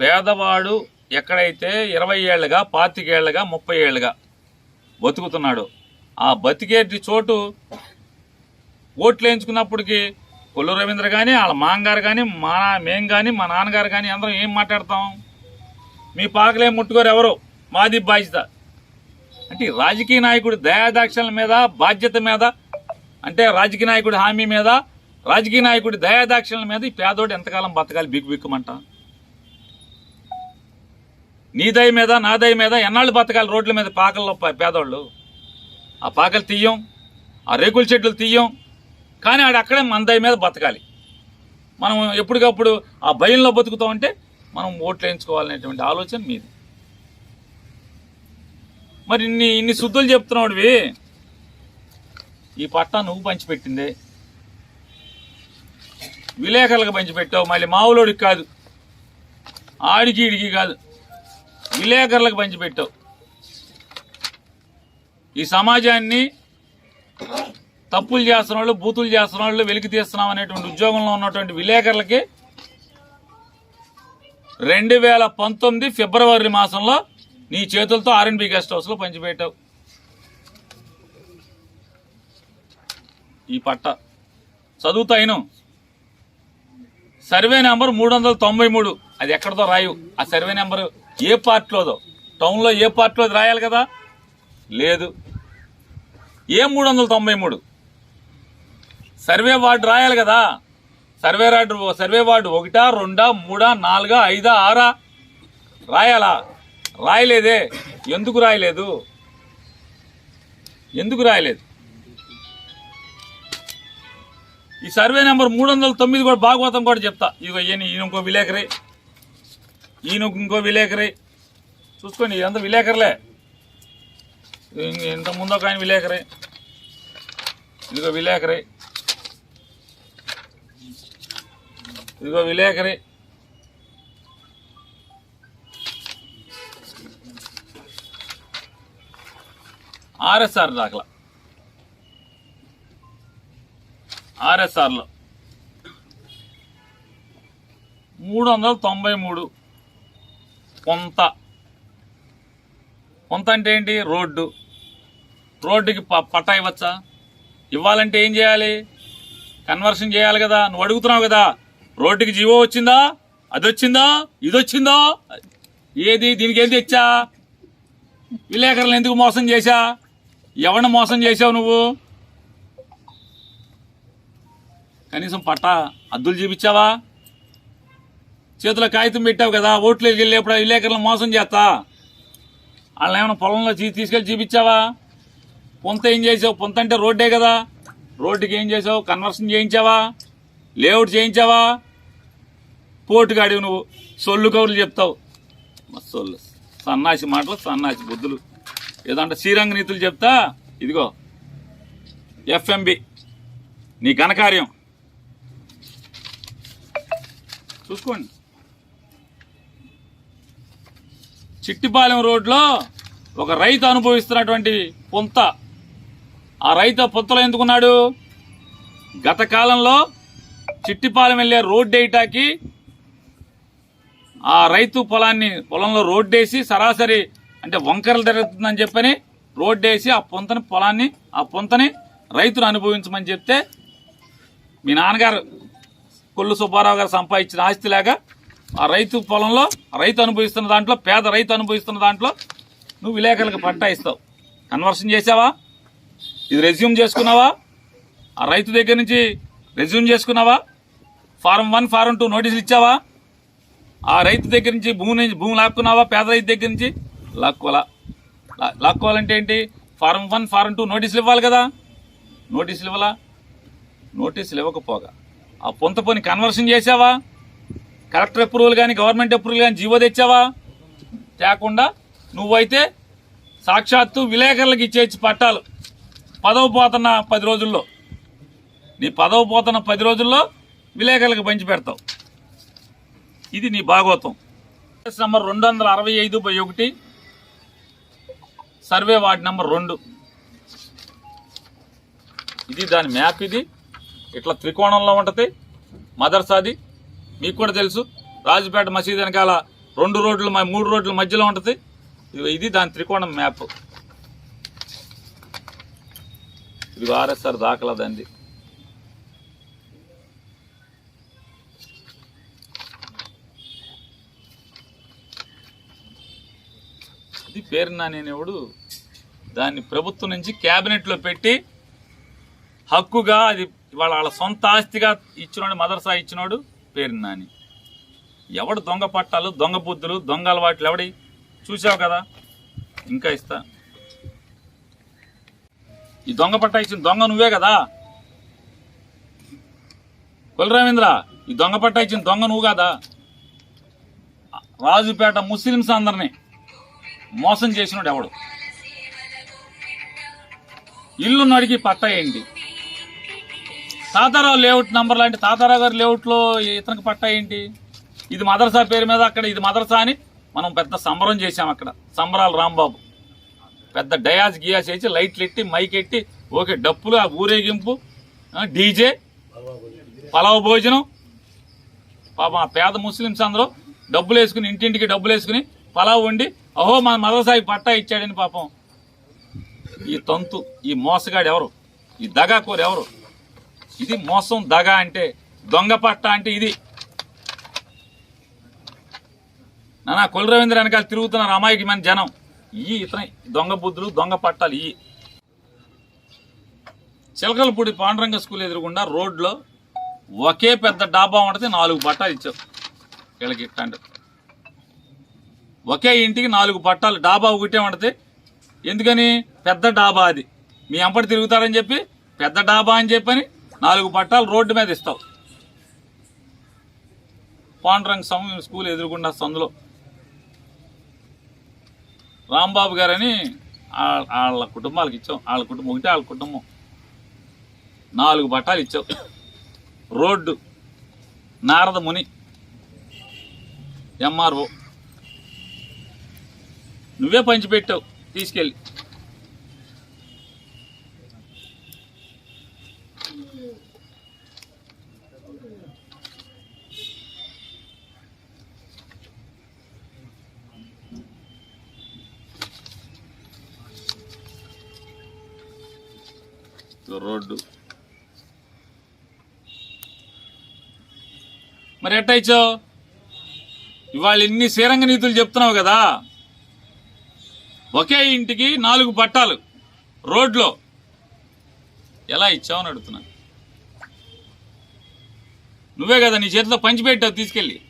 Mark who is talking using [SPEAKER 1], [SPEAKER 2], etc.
[SPEAKER 1] పేదవాడు ఎక్కడైతే ఇరవై ఏళ్ళుగా పాతికేళ్ళుగా ముప్పై ఏళ్ళుగా బతుకుతున్నాడు ఆ బతికేటి చోటు ఓట్లు వేయించుకున్నప్పటికీ కొల్లు రవీంద్ర కానీ వాళ్ళ మామగారు కానీ మా మేం కానీ మా నాన్నగారు కానీ అందరం ఏం మాట్లాడతాం? మీ పాకలే ముట్టుకోరు ఎవరు? మాది బాధ్యత. అంటే రాజకీయ నాయకుడి దయాదాక్షల మీద బాధ్యత మీద అంటే రాజకీయ నాయకుడి హామీ మీద రాజకీయ నాయకుడి దయాదాక్షల మీద ఈ పేదోడు ఎంతకాలం బతకాలి? బిక్కు బిక్కుమంట. నీ దయ మీద నా దయ మీద ఎన్నాళ్ళు బతకాలి రోడ్ల మీద పాకల్లో పేదోళ్ళు? ఆ పాకలు తీయం ఆ రేకుల చెట్లు తీయం కానీ ఆడ అక్కడే మన దయ మీద బతకాలి. మనం ఎప్పటికప్పుడు ఆ భయంలో బతుకుతామంటే మనం ఓట్లు వేయించుకోవాలనేటువంటి ఆలోచన మీది. మరి ఇన్ని ఇన్ని శుద్ధులు చెప్తున్నావుడివి. ఈ పట్టా నువ్వు పంచిపెట్టిందే. విలేకరులకు పంచిపెట్టావు. మళ్ళీ మావులోడికి కాదు. ఆడికి ఇడికి కాదు. విలేకరులకు పంచిపెట్టావు ఈ సమాజాన్ని తప్పులు చేస్తున్న వాళ్ళు బూతులు చేస్తున్న వాళ్ళు వెలికి తీస్తున్నాం అనేటువంటి ఉద్యోగంలో ఉన్నటువంటి విలేకరులకి రెండు వేల పంతొమ్మిది ఫిబ్రవరి మాసంలో నీ చేతులతో ఆర్ఎన్బి గెస్ట్ హౌస్లో పంచిపెట్టావు ఈ పట్ట. చదువుతాయిను సర్వే నెంబర్ మూడు వందల తొంభై మూడు. అది ఎక్కడితో రాయు? ఆ సర్వే నెంబర్ ఏ పార్ట్లోదో. టౌన్లో ఏ పార్ట్లో రాయాలి కదా? లేదు. ఏ మూడు వందల తొంభై మూడు? సర్వే వార్డు రాయాలి కదా? సర్వే వార్డు సర్వే వార్డు ఒకటా రెండా మూడా నాలుగా ఐదా ఆరా? రాయాలా? రాయలేదే. ఎందుకు రాయలేదు? ఎందుకు రాయలేదు? ఈ సర్వే నెంబర్ మూడు వందల తొమ్మిది కూడా భాగవతం కూడా చెప్తా. ఇదిగో ఈయన ఈయన ఇంకో విలేకరి. ఈయన ఇంకో విలేకరి. చూసుకోండి ఇదంతా విలేకరులే. ఇం- ఇంత ముందు ఒక ఆయన విలేకరి. ఇదిగో విలేకరి. ఇదిగో విలేకరి. ఆర్ఎస్ఆర్ దాఖలా. ఆర్ఎస్ఆర్లో. మూడు వందల తొంభై మూడు. కొంత. కొంత అంటే ఏంటి? రోడ్డు. రోడ్డుకి ప- పట్టా ఇవ్వచ్చా? ఇవ్వాలంటే ఏం చేయాలి? కన్వర్షన్ చేయాలి కదా. నువ్వు అడుగుతున్నావు కదా. రోడ్డుకి జీవో వచ్చిందా? అది వచ్చిందా? ఇది వచ్చిందా? ఏది? దీనికి ఏం తెచ్చా? విలేకరులు ఎందుకు మోసం చేశా? ఎవరిని మోసం చేసావు నువ్వు? కనీసం పట్టా అద్దులు చూపించావా? చేతిలో కాగితం పెట్టావు కదా ఓట్లు వెళ్ళేప్పుడు ఆ విలేకరులను మోసం చేస్తా. వాళ్ళని ఏమైనా పొలంలో తీసుకెళ్ళి చూపించావా? పొంత ఏం చేసావు? పొంత అంటే రోడ్డే కదా. రోడ్డుకి ఏం చేసావు? కన్వర్షన్ చేయించావా? లేఅవుట్ చేయించావా? పోటుగాడివి నువ్వు. సొల్లు కౌరులు చెప్తావు. సొల్లు. సన్నాసి మాటలు సన్నాసి బుద్ధులు. ఏదంటే శ్రీరంగ నీతులు చెప్తా. ఇదిగో. ఎఫ్ఎంబి. నీ ఘనకార్యం. చూసుకోండి. చిట్టిపాలెం రోడ్లో ఒక రైతు అనుభవిస్తున్నటువంటి పొంత. ఆ రైతు పొంతలో ఎందుకున్నాడు? గత కాలంలో చిట్టిపాలెం వెళ్ళే రోడ్డు ఏటాకి ఆ రైతు పొలాన్ని పొలంలో రోడ్డు వేసి సరాసరి అంటే వంకరలు జరుగుతుందని చెప్పని రోడ్డు వేసి ఆ పొంతని పొలాన్ని ఆ పొంతని రైతును అనుభవించమని చెప్తే మీ నాన్నగారు కొల్లు సుబ్బారావు గారు సంపాదించిన ఆస్తిలాగా ఆ రైతు పొలంలో రైతు అనుభవిస్తున్న దాంట్లో పేద రైతు అనుభవిస్తున్న దాంట్లో నువ్వు విలేకరులకు పట్టా ఇస్తావు. కన్వర్షన్ చేసావా ఇది రెజ్యూమ్ చేసుకున్నావా? ఆ రైతు దగ్గర నుంచి రెజ్యూమ్ చేసుకున్నావా? ఫారం వన్ ఫారం టూ నోటీసులు ఇచ్చావా? ఆ రైతు దగ్గర నుంచి భూమి నుంచి భూమి లాక్కున్నావా? పేద రైతు దగ్గర నుంచి? లాక్కోవాలా? లాక్కోవాలంటే ఏంటి? ఫారం వన్ ఫారం టూ నోటీసులు ఇవ్వాలి కదా. నోటీసులు ఇవ్వాలా? నోటీసులు ఇవ్వకపోగా. ఆ పొంత పని కన్వర్షన్ చేసావా కలెక్టర్ అప్రూవల్ కానీ గవర్నమెంట్ అప్రూవల్ కానీ జీవో తెచ్చావా? తేకుండా నువ్వైతే సాక్షాత్తు విలేకరులకు ఇచ్చేసి పట్టాలు. పదవి పోతున్న పది రోజుల్లో. నీ పదవి పోతున్న పది రోజుల్లో విలేకరులకు పంచి పెడతావు. ఇది నీ భాగవతం కేసు నంబర్ రెండు వందల అరవై ఐదు బై ఒకటి. సర్వే వార్డ్ నెంబర్ రెండు. ఇది దాని మ్యాప్ ఇది. ఇట్లా త్రికోణంలో ఉంటుంది. మదర్సాది. మీకు కూడా తెలుసు. రాజుపేట మసీద్ వెనకాల రెండు రోడ్లు మూడు రోడ్ల మధ్యలో ఉంటుంది. ఇది ఇది దాని త్రికోణం మ్యాప్. ఇది ఆర్ఎస్ఆర్ దాఖలా ఇది పేరు నానేవాడు దాన్ని ప్రభుత్వం నుంచి క్యాబినెట్లో పెట్టి హక్కుగా అది వాళ్ళ వాళ్ళ సొంత ఆస్తిగా ఇచ్చినోడు మదర్సా ఇచ్చినోడు పేరు నాని. ఎవడు దొంగ పట్టాలు దొంగ బుద్ధులు దొంగ అలవాట్లు ఎవడి? చూసావు కదా? ఇంకా ఇస్తా. ఈ దొంగ పట్టా ఇచ్చిన దొంగ నువ్వే కదా? కులరామేంద్ర ఈ దొంగ పట్టా ఇచ్చిన దొంగ నువ్వు కదా? రాజుపేట ముస్లిమ్స్ అందరినీ మోసం చేసినాడు ఎవడు? ఇల్లు నడికి పట్టా ఏంటి? తాతారావు లేఅవుట్ నంబర్ లాంటి తాతారావు గారి లేఅవుట్లో ఇతనికి పట్టా ఏంటి? ఇది మదర్సా పేరు మీద అక్కడ ఇది మదర్సా అని మనం పెద్ద సంబరం చేశాం అక్కడ. సంబరాలు రాంబాబు. పెద్ద డయాస్ గియాస్ వేసి లైట్లు ఎట్టి మైక్ ఎట్టి ఓకే డప్పులు ఆ ఊరేగింపు డీజే పలావ్ భోజనం పాపం ఆ పేద ముస్లిమ్స్ అందరూ డబ్బులు వేసుకుని ఇంటింటికి డబ్బులు వేసుకుని పలావ్ వండి అహో మన మదర్సాకి పట్టా ఇచ్చాడని పాపం. ఈ తంతు ఈ మోసగాడు ఎవరు? ఈ దగాకోరు ఎవరు? ఇది మోసం దగ అంటే దొంగ పట్ట అంటే ఇది. నానా కొల్ రవీంద్ర వెనకాల తిరుగుతున్నారు అమాయికి మన జనం. ఈ ఇతని దొంగ బుద్ధులు దొంగ పట్టాలు ఈ. చిలకలపూడి పాండురంగ స్కూల్ ఎదురుగుండా రోడ్లో ఒకే పెద్ద డాబా ఉంటుంది నాలుగు పట్టాలు ఇచ్చారు వీళ్ళకి ఇట్టండి ఒకే ఇంటికి నాలుగు పట్టాలు డాబా ఒకటే ఉంటుంది. ఎందుకని? పెద్ద డాబా అది. మీ అంపటి తిరుగుతారని చెప్పి పెద్ద డాబా అని చెప్పని నాలుగు పట్టాలు రోడ్డు మీద ఇస్తావు. పాండరంగ స్వామి స్కూల్ ఎదురుకుండా సందులో. రాంబాబు గారని వాళ్ళ కుటుంబాలకు ఇచ్చాం. వాళ్ళ కుటుంబం ఒకటే వాళ్ళ కుటుంబం. నాలుగు పట్టాలు ఇచ్చావు రోడ్డు. నారద ముని. ఎంఆర్ఓ. నువ్వే పంచిపెట్టావు. తీసుకెళ్ళి. రోడ్డు. మరి ఎట్టా ఇచ్చావు? ఇవాళ ఇన్ని శ్రీరంగ నీతులు చెప్తున్నావు కదా? ఒకే ఇంటికి నాలుగు పట్టాలు రోడ్లో. ఎలా ఇచ్చావు అని అడుగుతున్నా. నువ్వే కదా నీ చేతిలో పంచిపెట్టావు తీసుకెళ్ళి.